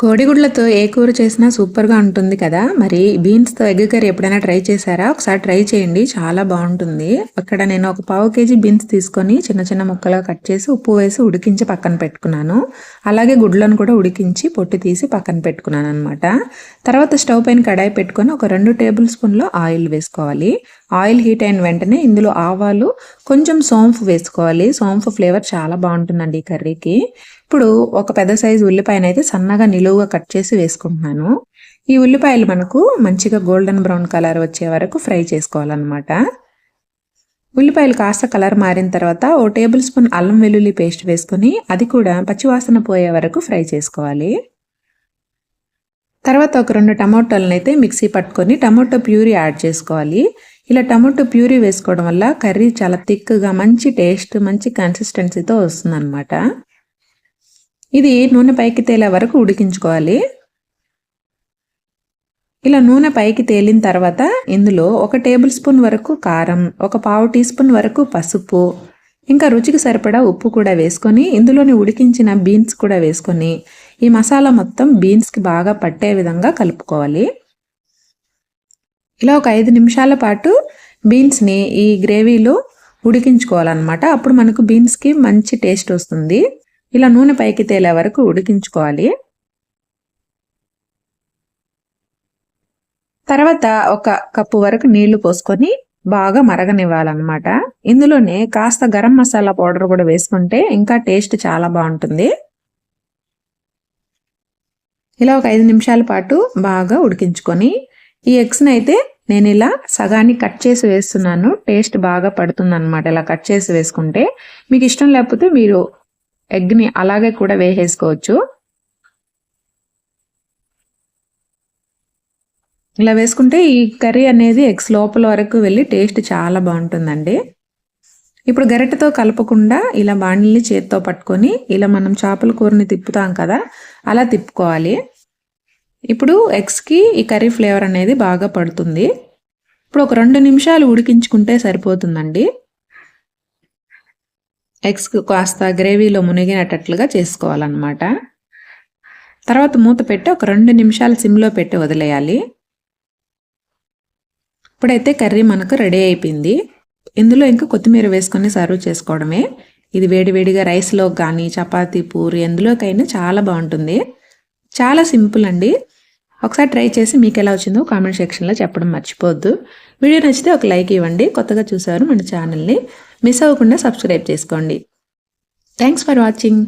కోడిగుడ్లతో ఏ కూర చేసినా సూపర్గా ఉంటుంది కదా? మరి బీన్స్తో ఎగ్ కర్రీ ఎప్పుడైనా ట్రై చేశారా? ఒకసారి ట్రై చేయండి చాలా బాగుంటుంది. అక్కడ నేను ఒక పావు కేజీ బీన్స్ తీసుకొని చిన్న చిన్న ముక్కలుగా కట్ చేసి ఉప్పు వేసి ఉడికించి పక్కన పెట్టుకున్నాను. అలాగే గుడ్లను కూడా ఉడికించి పొట్టు తీసి పక్కన పెట్టుకున్నాను అనమాట తర్వాత స్టవ్ పైన కడాయి పెట్టుకొని ఒక రెండు టేబుల్ స్పూన్లో ఆయిల్ వేసుకోవాలి. ఆయిల్ హీట్ అయిన వెంటనే ఇందులో ఆవాలు కొంచెం సోంఫ్ వేసుకోవాలి. సోంఫ్ ఫ్లేవర్ చాలా బాగుంటుందండి ఈ కర్రీకి. ఇప్పుడు ఒక పెద్ద సైజు ఉల్లిపాయను అయితే సన్నగా నిలువుగా కట్ చేసి వేసుకుంటున్నాను. ఈ ఉల్లిపాయలు మనకు మంచిగా గోల్డెన్ బ్రౌన్ కలర్ వచ్చే వరకు ఫ్రై చేసుకోవాలన్నమాట. ఉల్లిపాయలు కాస్త కలర్ మారిన తర్వాత ఓ టేబుల్ స్పూన్ అల్లం వెల్లుల్లి పేస్ట్ వేసుకొని అది కూడా పచ్చివాసన పోయే వరకు ఫ్రై చేసుకోవాలి. తర్వాత ఒక రెండు టమాటోలను అయితే మిక్సీ పట్టుకొని టమాటో ప్యూరీ యాడ్ చేసుకోవాలి. ఇలా టమాటో ప్యూరీ వేసుకోవడం వల్ల కర్రీ చాలా థిక్గా మంచి టేస్ట్ మంచి కన్సిస్టెన్సీతో వస్తుందన్నమాట. ఇది నూనె పైకి తేలే వరకు ఉడికించుకోవాలి. ఇలా నూనె పైకి తేలిన తర్వాత ఇందులో ఒక టేబుల్ స్పూన్ వరకు కారం ఒక పావు టీ స్పూన్ వరకు పసుపు ఇంకా రుచికి సరిపడా ఉప్పు కూడా వేసుకొని ఇందులోని ఉడికించిన బీన్స్ కూడా వేసుకొని ఈ మసాలా మొత్తం బీన్స్కి బాగా పట్టే విధంగా కలుపుకోవాలి. ఇలా ఒక ఐదు నిమిషాల పాటు బీన్స్ని ఈ గ్రేవీలో ఉడికించుకోవాలన్నమాట. అప్పుడు మనకు బీన్స్కి మంచి టేస్ట్ వస్తుంది. ఇలా నూనె పైకి తేలే వరకు ఉడికించుకోవాలి. తర్వాత ఒక కప్పు వరకు నీళ్ళు పోసుకొని బాగా మరగనివ్వాలన్నమాట. ఇందులోనే కాస్త గరం మసాలా పౌడర్ కూడా వేసుకుంటే ఇంకా టేస్ట్ చాలా బాగుంటుంది. ఇలా ఒక ఐదు నిమిషాల పాటు బాగా ఉడికించుకొని ఈ ఎగ్స్ని అయితే నేను ఇలా సగాన్ని కట్ చేసి వేస్తున్నాను. టేస్ట్ బాగా పడుతుంది అనమాట ఇలా కట్ చేసి వేసుకుంటే. మీకు ఇష్టం లేకపోతే మీరు ఎగ్ని అలాగే కూడా వేసేసుకోవచ్చు. ఇలా వేసుకుంటే ఈ కర్రీ అనేది ఎగ్స్ లోపల వరకు వెళ్ళి టేస్ట్ చాలా బాగుంటుందండి. ఇప్పుడు గరిటెతో కలపకుండా ఇలా బాణీల్ని చేత్తో పట్టుకొని ఇలా మనం చేపల కూరని తిప్పుతాం కదా అలా తిప్పుకోవాలి. ఇప్పుడు ఎగ్స్కి ఈ కర్రీ ఫ్లేవర్ అనేది బాగా పడుతుంది. ఇప్పుడు ఒక రెండు నిమిషాలు ఉడికించుకుంటే సరిపోతుందండి. ఎగ్స్ కాస్త గ్రేవీలో మునిగినట్టుగా చేసుకోవాలన్నమాట. తర్వాత మూత పెట్టి ఒక రెండు నిమిషాలు సిమ్లో పెట్టి వదిలేయాలి. ఇప్పుడైతే కర్రీ మనకు రెడీ అయిపోయింది. ఇందులో ఇంకా కొత్తిమీర వేసుకొని సర్వ్ చేసుకోవడమే. ఇది వేడివేడిగా రైస్లో కానీ చపాతీ పూరి ఎందులోకైనా చాలా బాగుంటుంది. చాలా సింపుల్ అండి. ఒకసారి ట్రై చేసి మీకు ఎలా వచ్చిందో కామెంట్ సెక్షన్లో చెప్పడం మర్చిపోవద్దు. వీడియో నచ్చితే ఒక లైక్ ఇవ్వండి. కొత్తగా చూసారు మన ఛానల్ని మిస్ అవ్వకుండా సబ్స్క్రైబ్ చేసుకోండి. Thanks for watching